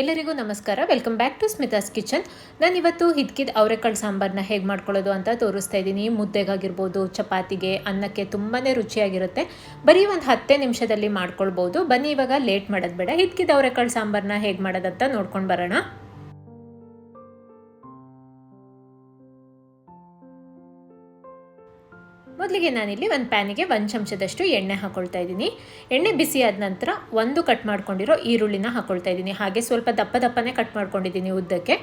ಎಲ್ಲರಿಗೂ ನಮಸ್ಕಾರ. Welcome back to Smitha's kitchen ನಾನು ಇವತ್ತು ಹಿದ್ಕಿದ ಅವರೆಕಾಳು ಸಾಂಬಾರನ್ನ ಹೇಗೆ ಮಾಡ್ಕೊಳ್ಳೋದು ಅಂತ ತೋರಿಸ್ತಾ ಇದ್ದೀನಿ. ಮುದ್ದೆಗಾಗಿರ್ಬೋದು, ಚಪಾತಿಗೆ, ಅನ್ನಕ್ಕೆ ತುಂಬಾ ರುಚಿಯಾಗಿರುತ್ತೆ. ಬರೀ ಒಂದು ಹತ್ತೇ ನಿಮಿಷದಲ್ಲಿ ಮಾಡ್ಕೊಳ್ಬೋದು. ಬನ್ನಿ ಇವಾಗ ಲೇಟ್ ಮಾಡೋದು ಬೇಡ. ಹಿದ್ಕಿದ ಅವರೆಕಾಳು ಸಾಂಬಾರನ್ನ ಹೇಗೆ ಮಾಡೋದಂತ ನೋಡ್ಕೊಂಡು ಬರೋಣ. ಮೊದಲಿಗೆ ನಾನಿಲ್ಲಿ ಒಂದು ಪ್ಯಾನಿಗೆ ಒಂದು ಚಮಚದಷ್ಟು ಎಣ್ಣೆ ಹಾಕೊಳ್ತಾ ಇದ್ದೀನಿ. ಎಣ್ಣೆ ಬಿಸಿ ಆದ ನಂತರ ಒಂದು ಕಟ್ ಮಾಡ್ಕೊಂಡಿರೋ ಈರುಳ್ಳಿನ ಹಾಕ್ಕೊಳ್ತಾ ಇದ್ದೀನಿ. ಹಾಗೆ ಸ್ವಲ್ಪ ದಪ್ಪ ದಪ್ಪನೇ ಕಟ್ ಮಾಡ್ಕೊಂಡಿದ್ದೀನಿ ಉದ್ದಕ್ಕೆ.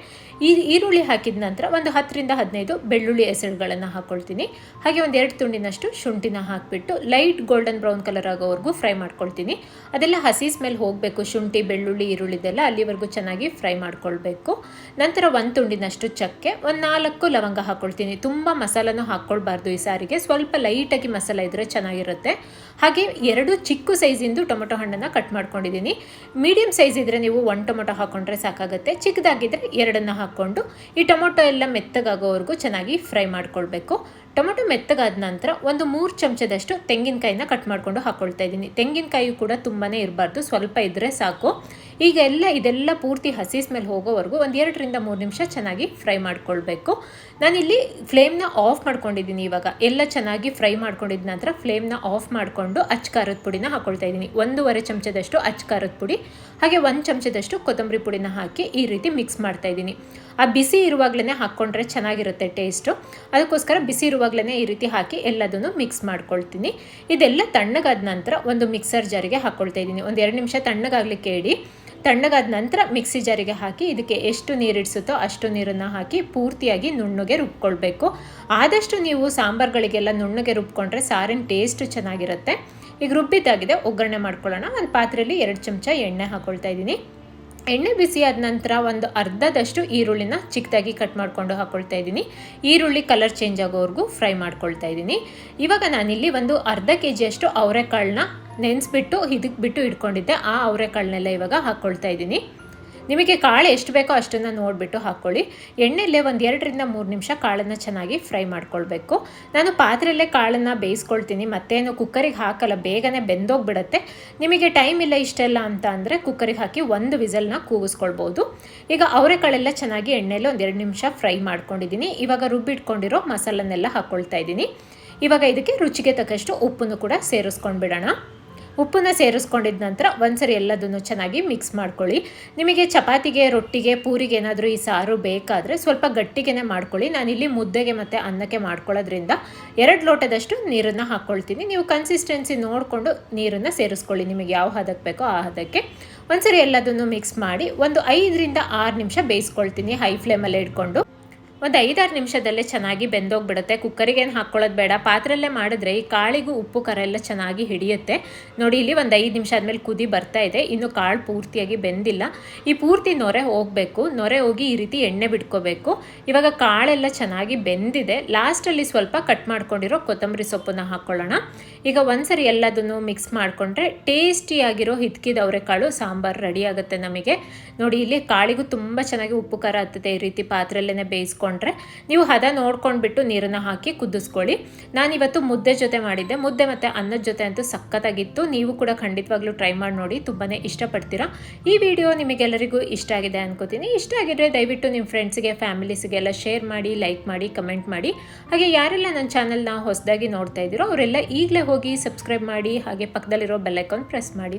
ಈ ಈರುಳ್ಳಿ ಹಾಕಿದ ನಂತರ ಒಂದು ಹತ್ತರಿಂದ ಹದಿನೈದು ಬೆಳ್ಳುಳ್ಳಿ ಹೆಸರುಗಳನ್ನು ಹಾಕ್ಕೊಳ್ತೀನಿ ಹಾಗೆ ಒಂದು ಎರಡು ತುಂಡಿನಷ್ಟು ಶುಂಠಿನ ಹಾಕಿಬಿಟ್ಟು ಲೈಟ್ ಗೋಲ್ಡನ್ ಬ್ರೌನ್ ಕಲರ್ ಆಗೋವರೆಗೂ ಫ್ರೈ ಮಾಡ್ಕೊಳ್ತೀನಿ. ಅದೆಲ್ಲ ಹಸಿ ಸ್ಮೆಲ್ ಹೋಗಬೇಕು. ಶುಂಠಿ, ಬೆಳ್ಳುಳ್ಳಿ, ಈರುಳ್ಳಿದೆಲ್ಲ ಅಲ್ಲಿವರೆಗೂ ಚೆನ್ನಾಗಿ ಫ್ರೈ ಮಾಡ್ಕೊಳ್ಬೇಕು. ನಂತರ ಒಂದು ತುಂಡಿನಷ್ಟು ಚಕ್ಕೆ, ಒಂದು ನಾಲ್ಕು ಲವಂಗ ಹಾಕ್ಕೊಳ್ತೀನಿ ತುಂಬ ಮಸಾಲನೂ ಹಾಕ್ಕೊಳ್ಬಾರ್ದು ಈ ಸಾರಿಗೆ. ಸ್ವಲ್ಪ ಸ್ವಲ್ಪ ಲೈಟಾಗಿ ಮಸಾಲ ಇದ್ದರೆ ಚೆನ್ನಾಗಿರುತ್ತೆ. ಹಾಗೆ ಎರಡು ಚಿಕ್ಕ ಸೈಜಿಂದು ಟೊಮೊಟೊ ಹಣ್ಣನ್ನು ಕಟ್ ಮಾಡ್ಕೊಂಡಿದ್ದೀನಿ. ಮೀಡಿಯಮ್ ಸೈಜ್ ಇದ್ದರೆ ನೀವು ಒನ್ ಟೊಮೊಟೊ ಹಾಕ್ಕೊಂಡ್ರೆ ಸಾಕಾಗುತ್ತೆ. ಚಿಕ್ಕದಾಗಿದ್ದರೆ ಎರಡನ್ನು ಹಾಕ್ಕೊಂಡು ಈ ಟೊಮೊಟೊ ಎಲ್ಲ ಮೆತ್ತಗಾಗೋವರೆಗೂ ಚೆನ್ನಾಗಿ ಫ್ರೈ ಮಾಡ್ಕೊಳ್ಬೇಕು. ಟೊಮೊಟೊ ಮೆತ್ತಗಾದ ನಂತರ ಒಂದು ಮೂರು ಚಮಚದಷ್ಟು ತೆಂಗಿನಕಾಯಿನ ಕಟ್ ಮಾಡಿಕೊಂಡು ಹಾಕ್ಕೊಳ್ತಾ ಇದ್ದೀನಿ. ತೆಂಗಿನಕಾಯಿ ಕೂಡ ತುಂಬಾ ಇರಬಾರ್ದು. ಸ್ವಲ್ಪ ಇದ್ದರೆ ಸಾಕು. ಈಗ ಎಲ್ಲ ಇದೆಲ್ಲ ಪೂರ್ತಿ ಹಸಿ ಸ್ಮೆಲ್ ಹೋಗೋವರೆಗೂ ಒಂದು ಎರಡರಿಂದ ಮೂರು ನಿಮಿಷ ಚೆನ್ನಾಗಿ ಫ್ರೈ ಮಾಡ್ಕೊಳ್ಬೇಕು. ನಾನಿಲ್ಲಿ ಫ್ಲೇಮ್ನ ಆಫ್ ಮಾಡ್ಕೊಂಡಿದ್ದೀನಿ ಇವಾಗ. ಎಲ್ಲ ಚೆನ್ನಾಗಿ ಫ್ರೈ ಮಾಡ್ಕೊಂಡಿದ್ದ ನಂತರ ಫ್ಲೇಮ್ನ ಆಫ್ ಮಾಡಿಕೊಂಡು ಅಚ್ಚ ಖಾರದ ಪುಡಿನ ಹಾಕ್ಕೊಳ್ತಾ ಇದ್ದೀನಿ. ಒಂದೂವರೆ ಚಮಚದಷ್ಟು ಅಚ್ಚ ಖಾರದ ಪುಡಿ, ಹಾಗೆ ಒಂದು ಚಮಚದಷ್ಟು ಕೊತ್ತಂಬರಿ ಪುಡಿನ ಹಾಕಿ ಈ ರೀತಿ ಮಿಕ್ಸ್ ಮಾಡ್ತಾ ಇದ್ದೀನಿ. ಆ ಬಿಸಿ ಇರುವಾಗಲೇ ಹಾಕ್ಕೊಂಡ್ರೆ ಚೆನ್ನಾಗಿರುತ್ತೆ ಟೇಸ್ಟು ಅದಕ್ಕೋಸ್ಕರ ಬಿಸಿ ಇರುವಾಗಲೇ ಈ ರೀತಿ ಹಾಕಿ ಎಲ್ಲದನ್ನು ಮಿಕ್ಸ್ ಮಾಡ್ಕೊಳ್ತೀನಿ. ಇದೆಲ್ಲ ತಣ್ಣಗಾದ ನಂತರ ಒಂದು ಮಿಕ್ಸರ್ ಜಾರಿಗೆ ಹಾಕ್ಕೊಳ್ತಾ ಇದ್ದೀನಿ. ಒಂದು ಎರಡು ನಿಮಿಷ ತಣ್ಣಗಾಗಲಿಕ್ಕೆ ಇಡಿ ತಣ್ಣಗಾದ ನಂತರ ಮಿಕ್ಸಿ ಜಾರಿಗೆ ಹಾಕಿ ಇದಕ್ಕೆ ಎಷ್ಟು ನೀರಿಡಿಸುತ್ತೋ ಅಷ್ಟು ನೀರನ್ನು ಹಾಕಿ ಪೂರ್ತಿಯಾಗಿ ನುಣ್ಣಗೆ ರುಬ್ಕೊಳ್ಬೇಕು. ಆದಷ್ಟು ನೀವು ಸಾಂಬಾರುಗಳಿಗೆಲ್ಲ ನುಣ್ಣಗೆ ರುಬ್ಕೊಂಡ್ರೆ ಸಾರಿನ ಟೇಸ್ಟ್ ಚೆನ್ನಾಗಿರುತ್ತೆ. ಈಗ ರುಬ್ಬಿದ್ದಾಗಿದೆ, ಒಗ್ಗರಣೆ ಮಾಡ್ಕೊಳ್ಳೋಣ. ಒಂದು ಪಾತ್ರೆಯಲ್ಲಿ ಎರಡು ಚಮಚ ಎಣ್ಣೆ ಹಾಕ್ಕೊಳ್ತಾ ಇದ್ದೀನಿ. ಎಣ್ಣೆ ಬಿಸಿ ಆದ ನಂತರ ಒಂದು ಅರ್ಧದಷ್ಟು ಈರುಳ್ಳಿನ ಚಿಕ್ಕದಾಗಿ ಕಟ್ ಮಾಡಿಕೊಂಡು ಹಾಕ್ಕೊಳ್ತಾ ಇದ್ದೀನಿ. ಈರುಳ್ಳಿ ಕಲರ್ ಚೇಂಜ್ ಆಗೋವರೆಗೂ ಫ್ರೈ ಮಾಡ್ಕೊಳ್ತಾ ಇದ್ದೀನಿ. ಇವಾಗ ನಾನಿಲ್ಲಿ ಒಂದು ಅರ್ಧ ಕೆ ಜಿಯಷ್ಟು ಅವರೆಕಾಳನ್ನ ನೆನೆಸ್ಬಿಟ್ಟು ಇದಕ್ಕೆ ಬಿಟ್ಟು ಇಟ್ಕೊಂಡಿದ್ದೆ. ಆ ಅವರೆಕಾಳನ್ನೆಲ್ಲ ಇವಾಗ ಹಾಕ್ಕೊಳ್ತಾ ಇದ್ದೀನಿ. ನಿಮಗೆ ಕಾಳು ಎಷ್ಟು ಬೇಕೋ ಅಷ್ಟನ್ನು ನೋಡಿಬಿಟ್ಟು ಹಾಕ್ಕೊಳ್ಳಿ ಎಣ್ಣೆಯಲ್ಲೇ ಒಂದು ಎರಡರಿಂದ ಮೂರು ನಿಮಿಷ ಕಾಳನ್ನು ಚೆನ್ನಾಗಿ ಫ್ರೈ ಮಾಡ್ಕೊಳ್ಬೇಕು. ನಾನು ಪಾತ್ರೆಯಲ್ಲೇ ಕಾಳನ್ನು ಬೇಯಿಸ್ಕೊಳ್ತೀನಿ. ಮತ್ತೇನು ಕುಕ್ಕರಿಗೆ ಹಾಕಲ್ಲ, ಬೇಗನೆ ಬೆಂದೋಗ್ಬಿಡತ್ತೆ. ನಿಮಗೆ ಟೈಮ್ ಇಲ್ಲ ಇಷ್ಟೆಲ್ಲ ಅಂತ ಅಂದರೆ ಕುಕ್ಕರಿಗೆ ಹಾಕಿ ಒಂದು ವಿಸಲ್ನ ಕೂಗಿಸ್ಕೊಳ್ಬೋದು. ಈಗ ಅವರೆಕಾಳೆಲ್ಲ ಚೆನ್ನಾಗಿ ಎಣ್ಣೆಯಲ್ಲಿ ಒಂದು ಎರಡು ನಿಮಿಷ ಫ್ರೈ ಮಾಡ್ಕೊಂಡಿದ್ದೀನಿ. ಇವಾಗ ರುಬ್ಬಿಟ್ಕೊಂಡಿರೋ ಮಸಾಲನ್ನೆಲ್ಲ ಹಾಕ್ಕೊಳ್ತಾ ಇದ್ದೀನಿ. ಇವಾಗ ಇದಕ್ಕೆ ರುಚಿಗೆ ತಕ್ಕಷ್ಟು ಉಪ್ಪನ್ನು ಕೂಡ ಸೇರಿಸ್ಕೊಂಡು ಬಿಡೋಣ ಉಪ್ಪನ್ನ ಸೇರಿಸ್ಕೊಂಡಿದ ನಂತರ ಒಂದ್ಸರಿ ಎಲ್ಲದನ್ನು ಚೆನ್ನಾಗಿ ಮಿಕ್ಸ್ ಮಾಡ್ಕೊಳ್ಳಿ. ನಿಮಗೆ ಚಪಾತಿಗೆ, ರೊಟ್ಟಿಗೆ, ಪೂರಿಗೆ ಏನಾದರೂ ಈ ಸಾರು ಬೇಕಾದರೆ ಸ್ವಲ್ಪ ಗಟ್ಟಿಗೆನೇ ಮಾಡ್ಕೊಳ್ಳಿ. ನಾನಿಲ್ಲಿ ಮುದ್ದೆಗೆ ಮತ್ತು ಅನ್ನಕ್ಕೆ ಮಾಡ್ಕೊಳ್ಳೋದ್ರಿಂದ ಎರಡು ಲೋಟದಷ್ಟು ನೀರನ್ನು ಹಾಕ್ಕೊಳ್ತೀನಿ. ನೀವು ಕನ್ಸಿಸ್ಟೆನ್ಸಿ ನೋಡಿಕೊಂಡು ನೀರನ್ನು ಸೇರಿಸ್ಕೊಳ್ಳಿ. ನಿಮಗೆ ಯಾವ ಹದಕ್ಕೆ ಬೇಕೋ ಆ ಹದಕ್ಕೆ. ಒಂದ್ಸರಿ ಎಲ್ಲದನ್ನು ಮಿಕ್ಸ್ ಮಾಡಿ ಒಂದು ಐದರಿಂದ ಆರು ನಿಮಿಷ ಬೇಯಿಸ್ಕೊಳ್ತೀನಿ ಹೈ ಫ್ಲೇಮಲ್ಲಿ ಇಟ್ಕೊಂಡು. ಒಂದು ಐದಾರು ನಿಮಿಷದಲ್ಲೇ ಚೆನ್ನಾಗಿ ಬೆಂದೋಗ್ಬಿಡುತ್ತೆ. ಕುಕ್ಕರಿಗೇನು ಹಾಕ್ಕೊಳ್ಳೋದು ಬೇಡ. ಪಾತ್ರೆಯಲ್ಲೇ ಮಾಡಿದ್ರೆ ಈ ಕಾಳಿಗೂ ಉಪ್ಪು, ಖಾರ ಎಲ್ಲ ಚೆನ್ನಾಗಿ ಹಿಡಿಯುತ್ತೆ. ನೋಡಿ, ಇಲ್ಲಿ ಒಂದು ಐದು ನಿಮಿಷ ಆದಮೇಲೆ ಕುದಿ ಬರ್ತಾ ಇದೆ. ಇನ್ನು ಕಾಳು ಪೂರ್ತಿಯಾಗಿ ಬೆಂದಿಲ್ಲ. ಈ ಪೂರ್ತಿ ನೊರೆ ಹೋಗಬೇಕು. ನೊರೆ ಹೋಗಿ ಈ ರೀತಿ ಎಣ್ಣೆ ಬಿಟ್ಕೋಬೇಕು. ಇವಾಗ ಕಾಳೆಲ್ಲ ಚೆನ್ನಾಗಿ ಬೆಂದಿದೆ. ಲಾಸ್ಟಲ್ಲಿ ಸ್ವಲ್ಪ ಕಟ್ ಮಾಡ್ಕೊಂಡಿರೋ ಕೊತ್ತಂಬರಿ ಸೊಪ್ಪನ್ನ ಹಾಕ್ಕೊಳ್ಳೋಣ ಈಗ ಒಂದ್ಸರಿ ಎಲ್ಲದನ್ನು ಮಿಕ್ಸ್ ಮಾಡಿಕೊಂಡ್ರೆ ಟೇಸ್ಟಿಯಾಗಿರೋ ಹಿತ್ಕಿದ ಅವರೆಕಾಳು, ಸಾಂಬಾರು ರೆಡಿ ಆಗುತ್ತೆ ನಮಗೆ. ನೋಡಿ, ಇಲ್ಲಿ ಕಾಳಿಗೂ ತುಂಬ ಚೆನ್ನಾಗಿ ಉಪ್ಪು, ಖಾರ ಹತ್ತದೆ ಈ ರೀತಿ ಪಾತ್ರೆಯಲ್ಲೇ ಬೇಯಿಸ್ಕೊಂಡು ನೀವು ಹದ ನೋಡ್ಕೊಂಡ್ಬಿಟ್ಟು ನೀರನ್ನು ಹಾಕಿ ಕುದಿಸ್ಕೊಳ್ಳಿ. ನಾನಿವತ್ತು ಮುದ್ದೆ ಜೊತೆ ಮಾಡಿದ್ದೆ. ಮುದ್ದೆ ಮತ್ತು ಅನ್ನದ ಜೊತೆ ಅಂತೂ ಸಖತ್ತಾಗಿತ್ತು. ನೀವು ಕೂಡ ಖಂಡಿತವಾಗ್ಲೂ ಟ್ರೈ ಮಾಡಿ ನೋಡಿ ತುಂಬಾ ಇಷ್ಟಪಡ್ತೀರಾ. ಈ ವಿಡಿಯೋ ನಿಮಗೆಲ್ಲರಿಗೂ ಇಷ್ಟ ಆಗಿದೆ ಅನ್ಕೋತೀನಿ. ಇಷ್ಟ ಆಗಿದ್ರೆ ದಯವಿಟ್ಟು ನಿಮ್ಮ ಫ್ರೆಂಡ್ಸ್ಗೆ, ಫ್ಯಾಮಿಲೀಸ್ಗೆಲ್ಲ ಶೇರ್ ಮಾಡಿ, ಲೈಕ್ ಮಾಡಿ, ಕಮೆಂಟ್ ಮಾಡಿ. ಹಾಗೆ ಯಾರೆಲ್ಲ ನನ್ನ ಚಾನಲ್ನ ಹೊಸದಾಗಿ ನೋಡ್ತಾ ಇದ್ದೀರೋ, ಅವರೆಲ್ಲ ಈಗಲೇ ಹೋಗಿ ಸಬ್ಸ್ಕ್ರೈಬ್ ಮಾಡಿ, ಹಾಗೆ ಪಕ್ಕದಲ್ಲಿರೋ ಬೆಲ್ಲೈಕಾನ್ ಪ್ರೆಸ್ ಮಾಡಿ.